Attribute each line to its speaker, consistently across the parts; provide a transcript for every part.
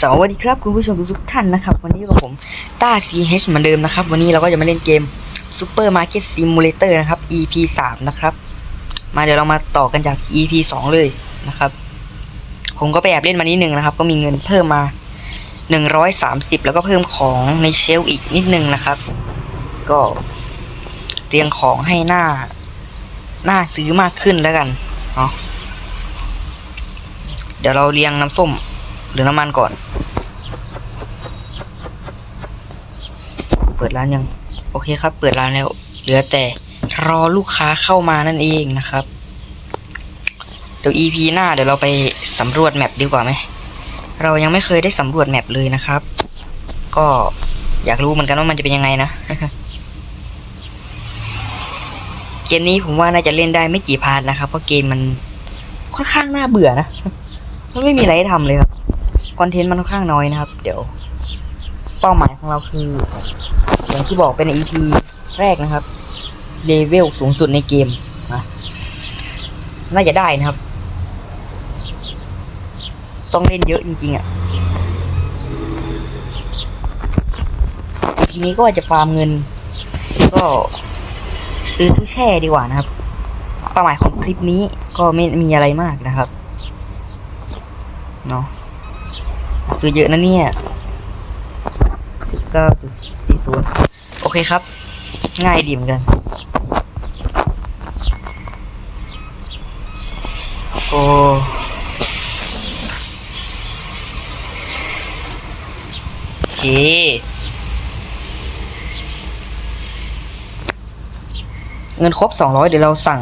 Speaker 1: สวัสดีครับคุณผู้ชมทุกท่านนะครับ วันนี้กับผมต้า CH เหมือนเดิมนะครับ วันนี้เราก็จะมาเล่นเกม Super Market Simulator นะครับ EP 3นะครับ มาเดี๋ยวเรามาต่อกันจาก EP 2 เลยนะครับ ผมก็ไปแอบเล่นมานิดนึงนะครับ ก็มีเงินเพิ่มมา 130 แล้วก็เพิ่มของในเชลอีกนิดนึงนะครับ ก็เรียงของให้หน้าหน้าซื้อมากขึ้นแล้วกันเนาะเดี๋ยวเราเรียงน้ำส้ม หรือน้ำมันก่อน เปิดร้านยัง โอเคครับ เปิดร้านแล้ว เหลือแต่รอลูกค้าเข้ามานั่นเองนะครับ เดี๋ยว EP หน้าเดี๋ยวเราไปสำรวจแมปดีกว่าไหม เรายังไม่เคยได้สำรวจแมปเลยนะครับ ก็อยากรู้เหมือนกันว่ามันจะเป็นยังไงนะ เกมนี้ผมว่าน่าจะเล่นได้ไม่กี่พาร์ทนะครับ เพราะเกมมันค่อนข้างน่าเบื่อนะ มันไม่มีอะไรให้ทำเลยครับ คอนเทนต์มันค่อนข้างน้อยนะครับ เดี๋ยว เป้าหมายของเราคือ อย่างที่บอกเป็น EP แรกนะครับเลเวลสูงสุดในเกมนะน่าจะได้นะครับ ต้องเล่นเยอะจริงๆอะ่ะทีนี้ก็ว่าจะฟาร์มเงิน ก็ซื้อตู้แช่ดีกว่านะครับเป้าหมายของคลิปนี้ก็ไม่มีอะไรมากนะครับเนาะ ซื้อเยอะนะเนี่ยสิบเก้าจุดสี่ศูนย์โอเคครับ ง่ายดีเหมือนกัน โอ้โอเคเงินครบสองร้อยเดี๋ยวเราสั่ง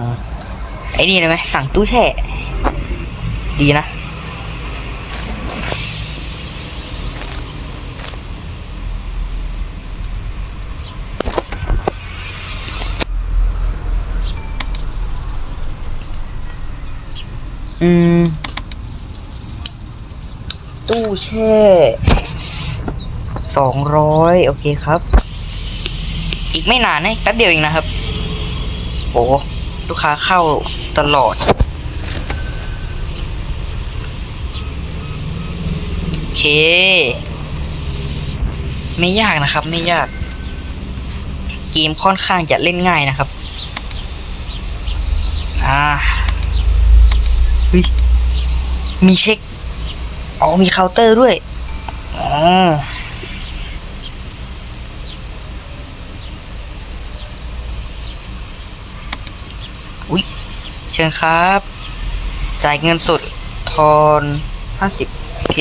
Speaker 1: ไอ้นี่เลยไหมสั่งตู้แช่ ดีนะ อืม ตู้แช่สองร้อยโอเคครับ อีกไม่นานนะอีกแป๊บเดียวเองนะครับโอ้ลูกค้าเข้าตลอด โอเค ไม่ยากนะครับ ไม่ยาก เกมค่อนข้างจะเล่นง่ายนะครับ อ่าเฮ้ย มีเช็ค อ๋อ มีเคาน์เตอร์ด้วย อ๋อ อุ๊ย เชิญครับ จ่ายเงินสด ทอนห้าสิบโอเค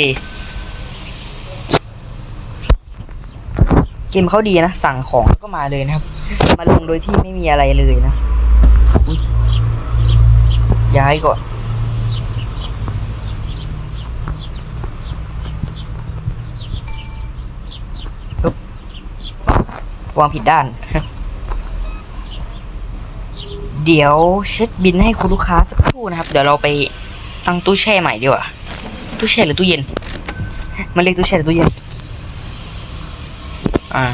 Speaker 1: เกมเขาดีนะ สั่งของแล้วก็มาเลยนะครับ มาลงโดยที่ไม่มีอะไรเลยนะอุ๊ยย้ายก่อน วางผิดด้าน เดี๋ยวเช็คบินให้คุณลูกค้าสักครู่นะครับ เดี๋ยวเราไปตั้งตู้แช่ใหม่ดีกว่าตู้แช่หรือตู้เย็นมันเรียกตู้แช่หรือตู้เย็นอ่า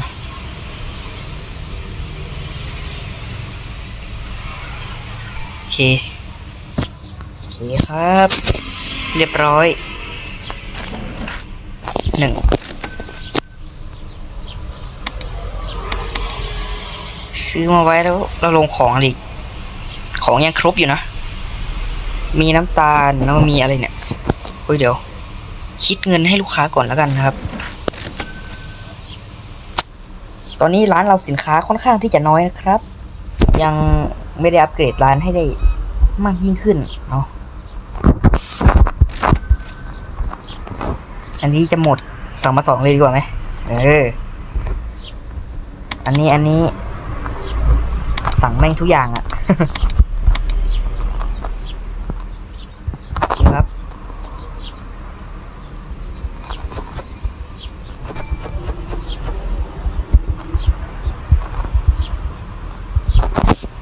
Speaker 1: โอเคโอเคครับ เรียบร้อยหนึ่ง ซื้อมาไว้แล้ว เราลงของอะไรอีกของยังครบอยู่นะ มีน้ำตาลแล้วมีอะไรเนี่ยเฮ้ยเดี๋ยว คิดเงินให้ลูกค้าก่อนแล้วกันนะครับ ตอนนี้ร้านเราสินค้าค่อนข้างที่จะน้อยนะครับ ยังไม่ได้อัปเกรดร้านให้ได้มากยิ่งขึ้นเนาะอันนี้จะหมดสั่งมาสองเลยดีกว่าไหมเออ อันนี้อันนี้ สั่งแม่งทุกอย่างอะ่ะครับ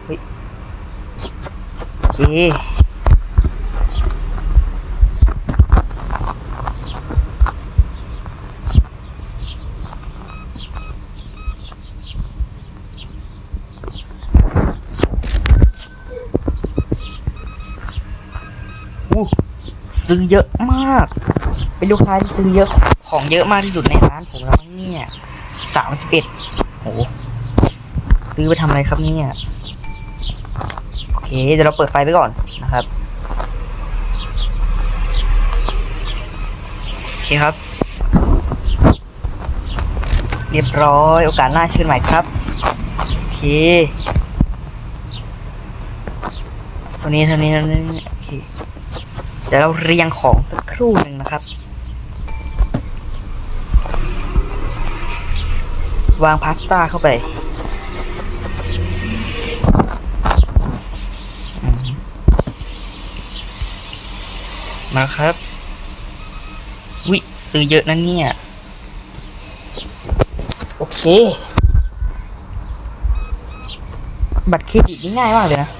Speaker 1: เฮ้ยโอเค อู้ ซื้อเยอะมาก เป็นลูกค้าที่ซื้อเยอะของเยอะมากที่สุดในร้านผมแล้วเนี่ยสามสิบเอ็ดโหซื้อไปทำอะไรครับเนี่ยโอเคเดี๋ยวเราเปิดไฟไปก่อนนะครับโอเคครับ เรียบร้อยโอกาสหน้าเชิญใหม่ครับโอเคตัวนี้เท่านี้เท่านี้โอเค เดี๋ยวเราเรียงของสักครู่หนึ่งนะครับ วางพาสต้าเข้าไปมมาครับ วิซื้อเยอะนะเนี่ย โอเค บัตรเครดิตนี่ง่ายมากเลยนะ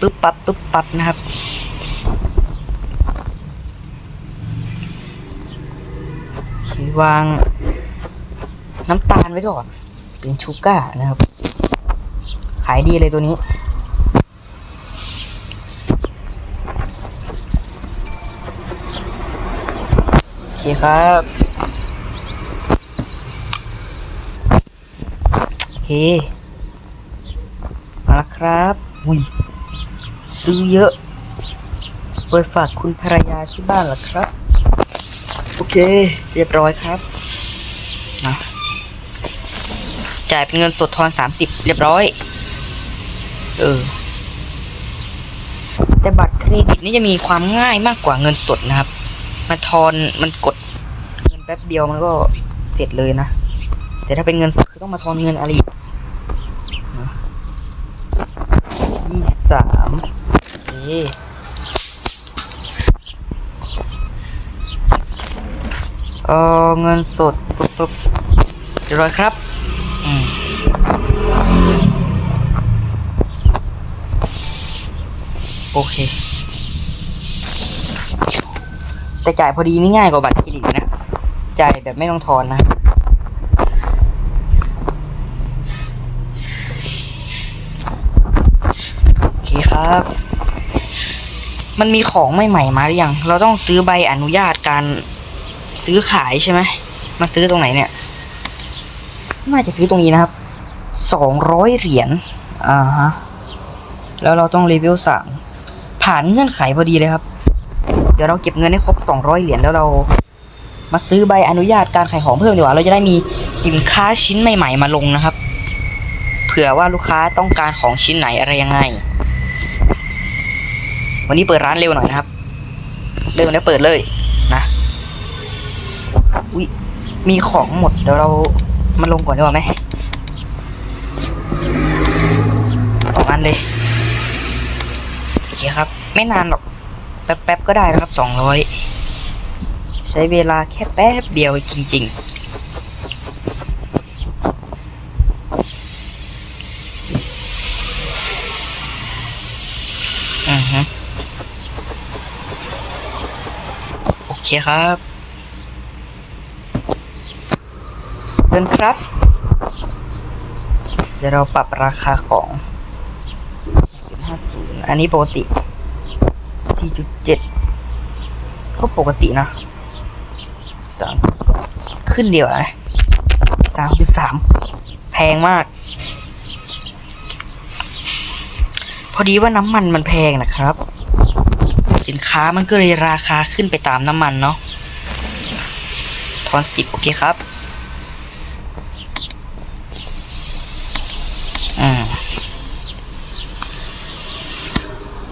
Speaker 1: ปึ๊บปั๊บปึ๊บปั๊บนะครับ วางน้ำตาลไว้ก่อน เป็นชูก้านะครับ ขายดีเลยตัวนี้ โอเคครับโอเค มาแล้วครับอุ้ยซื้อเยอะไปฝากคุณภรรยาที่บ้านหรอครับ โอเค เรียบร้อยครับนะจ่ายเป็นเงินสดทอนสามสิบเรียบร้อย เออ แต่บัตรเครดิตนี่จะมีความง่ายมากกว่าเงินสดนะครับ มันทอนมันกด เงินแป๊บเดียวมันก็เสร็จเลยนะ แต่ถ้าเป็นเงินสดคือต้องมาทอนเงินอะไรอีกยี่สิบสามโเออเงินสดปุ๊บปุ๊บเรียบร้อยครับโอเค แต่จ่ายพอดีนี่ง่ายกว่าบัตรเครดิตนะ จ่ายแบบไม่ต้องทอนนะโอเคครับ มันมีของใหม่ๆมาหรือยัง เราต้องซื้อใบอนุญาตการ ซื้อขายใช่ไหมมาซื้อตรงไหนเนี่ยน่าจะซื้อตรงนี้นะครับสองร้อยเหรียญอ่าฮะแล้วเราต้องเลเวลสามผ่านเงื่อนไขพอดีเลยครับ เดี๋ยวเราเก็บเงินให้ครบสองร้อยเหรียญแล้วเรา มาซื้อใบอนุญาตการขายของเพิ่มดีกว่า เราจะได้มีสินค้าชิ้นใหม่ ๆ มาลงนะครับ เผื่อว่าลูกค้าต้องการของชิ้นไหนอะไรยังไง วันนี้เปิดร้านเร็วหน่อยนะครับ เร็วแล้วเปิดเลย อุ้ยมีของหมดเดี๋ยวเรามาลงก่อนดีกว่าไหมสองอันเลยโอเคครับ ไม่นานหรอกแป๊บๆก็ได้นะครับสองร้อยใช้เวลาแค่แป๊บเดียวจริง ๆอือฮึโอเคครับ เชิญครับ เดี๋ยวเราปรับราคาของ50อันนี้ปกติ 4.7 ก็ปกตินะ3ขึ้นเดียวนะ3.3 แพงมาก พอดีว่าน้ำมันมันแพงนะครับ สินค้ามันก็เลยราคาขึ้นไปตามน้ำมันเนาะทอนสิบโอเคครับ อืม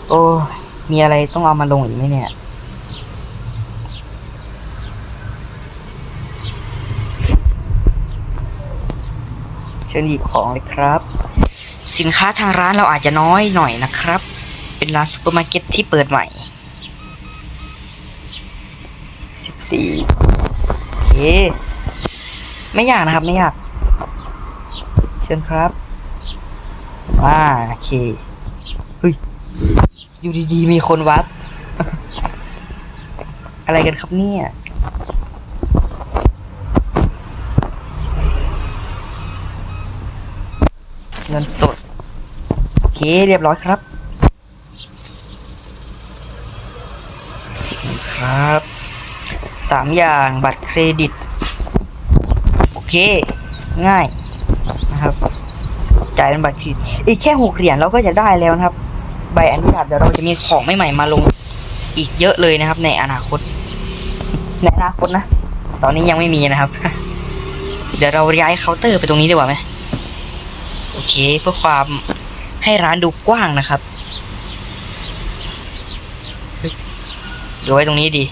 Speaker 1: โอ้ย มีอะไรต้องเอามาลงอีกไหมเนี่ย เชิญหยิบของเลยครับ สินค้าทางร้านเราอาจจะน้อยหน่อยนะครับ เป็นร้านซูเปอร์มาร์เก็ตที่เปิดใหม่สิบสี่โอเคไม่ยากนะครับ ไม่ยาก เชิญครับอ่าโอเคเฮ้ย อยู่ดีๆมีคนวัดอะไรกันครับเนี่ย เงินสด โอเค เรียบร้อยครับ ครับสามอย่างบัตรเครดิต โอเค ง่ายนะครับ จ่ายเป็นบัตรเครดิตอีกแค่หกเหรียญเราก็จะได้แล้วนะครับ ใบอนุญาตเดี๋ยวเราจะมีของใหม่ๆมาลงอีกเยอะเลยนะครับ ในอนาคต ในอนาคตนะ ตอนนี้ยังไม่มีนะครับ เดี๋ยวเราย้ายเคาน์เตอร์ไปตรงนี้ดีกว่าไหมโอเค เพื่อความให้ร้านดูกว้างนะครับเฮ้ยดูไว้ตรงนี้ดี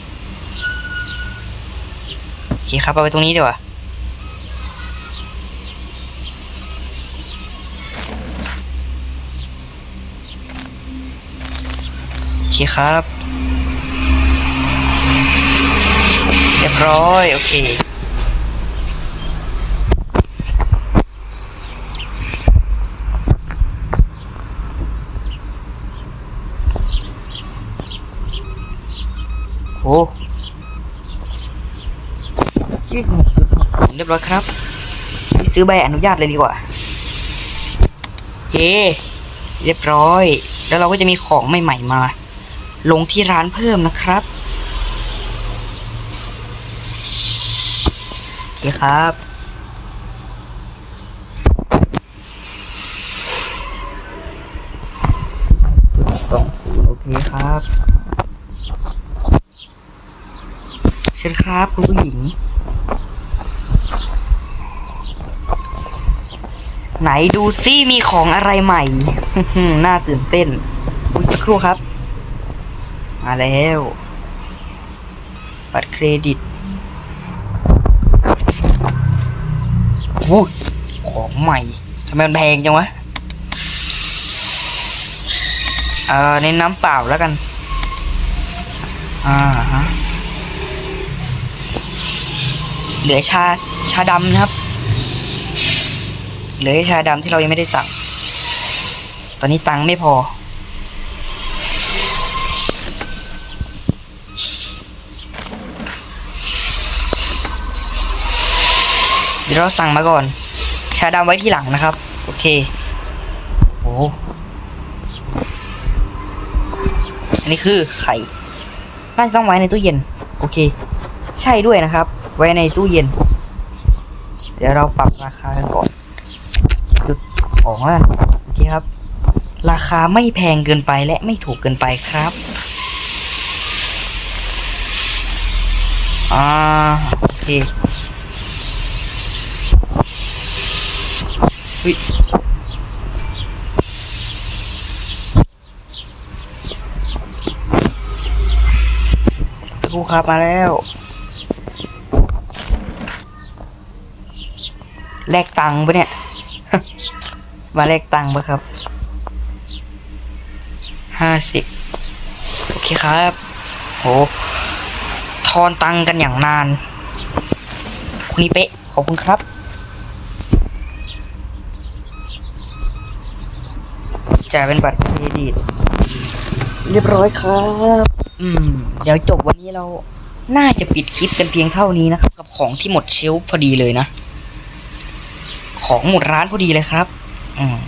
Speaker 1: โอเคครับเอาไว้ตรงนี้ดีกว่า เคครับ เรียบร้อย โอเคโอ้ยี่สิบหกจุดหกศูนย์เรียบร้อยครับ ซื้อใบอนุญาตเลยดีกว่าเค เรียบร้อย แล้วเราก็จะมีของใหม่ ๆ มา ลงที่ร้านเพิ่มนะครับโอเคครับ สองศูนย์โอเคครับ เชิญครับคุณผู้หญิง ไหนดูซิมีของอะไรใหม่ น่าตื่นเต้นคุณสักครู่ครับ มาแล้วบัตรเครดิตโอ้ยของใหม่ทำไมมันแพงจังวะ เอ่อในนน้ำเปล่าแล้วกัน อ่าฮะ เหลือชา ชาดำนะครับ เหลือชาดำที่เรายังไม่ได้สั่ง ตอนนี้ตังค์ไม่พอ ดี๋ยวเราสั่งมาก่อน ชาดำไว้ที่หลังนะครับ โอเคโอ้อันนี้คือไข่น่าจะต้องไว้ในตู้เย็น โอเค ใช่ด้วยนะครับ ไว้ในตู้เย็น เดี๋ยวเราปรับราคากันก่อน จุดของมันโอเคครับ ราคาไม่แพงเกินไปและไม่ถูกเกินไปครับ อ่า โอเค เฮ้ยสกูครับมาแล้วแลกตังค์ปะเนี่ย มาแลกตังค์ปะครับ ห้าสิบ โอเคครับ โห ทอนตังค์กันอย่างนาน คุณนี่เป๊ะ ขอบคุณครับ จ่ายเป็นบัตรเครดิต เรียบร้อยครับ อืม เดี๋ยวจบวันนี้เรา น่าจะปิดคลิปกันเพียงเท่านี้นะครับ กับของที่หมดเชลฟ์พอดีเลยนะ ของหมดร้านพอดีเลยครับ อืม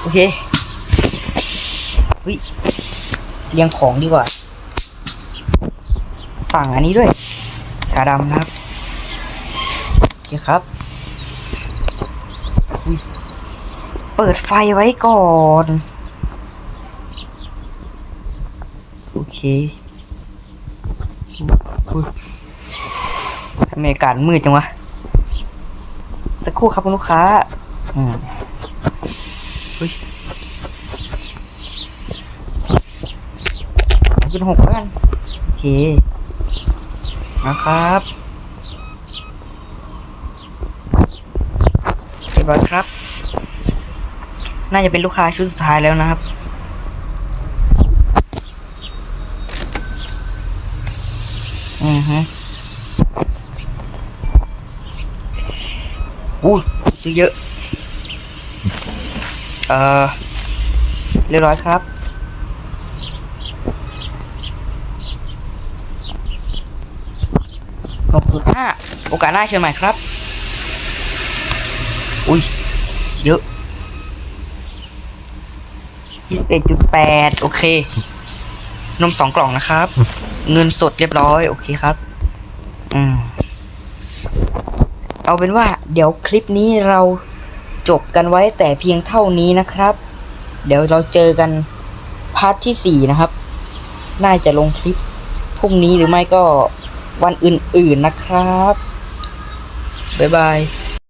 Speaker 1: โอเคเฮ้ยเรียงของดีกว่า สั่งอันนี้ด้วยชาดำนะครับโอเคครับ เปิดไฟไว้ก่อน โอเคทำไมอากาศมืดจังวะ สักครู่ครับคุณลูกค้า อืมเฮ้ย กินหกแล้วกัน โอเค นะครับเรียบร้อยครับ น่าจะเป็นลูกค้าชุดสุดท้ายแล้วนะครับอือฮึอู้ซื้อเยอะ เอ่อ เรียบร้อยครับ สุดห้าโอกาสหน้าเชิญใหม่ครับ อุ้ย เยอะยี่สิบเอ็ดจุดแปดโอเค นมสองกล่องนะครับ เงินสดเรียบร้อย โอเคครับ อืม เอาเป็นว่า เดี๋ยวคลิปนี้เราจบกันไว้แต่เพียงเท่านี้นะครับ เดี๋ยวเราเจอกันพาร์ทที่สี่นะครับ น่าจะลงคลิปพรุ่งนี้หรือไม่ก็ วันอื่นๆนะครับ บ๊ายบาย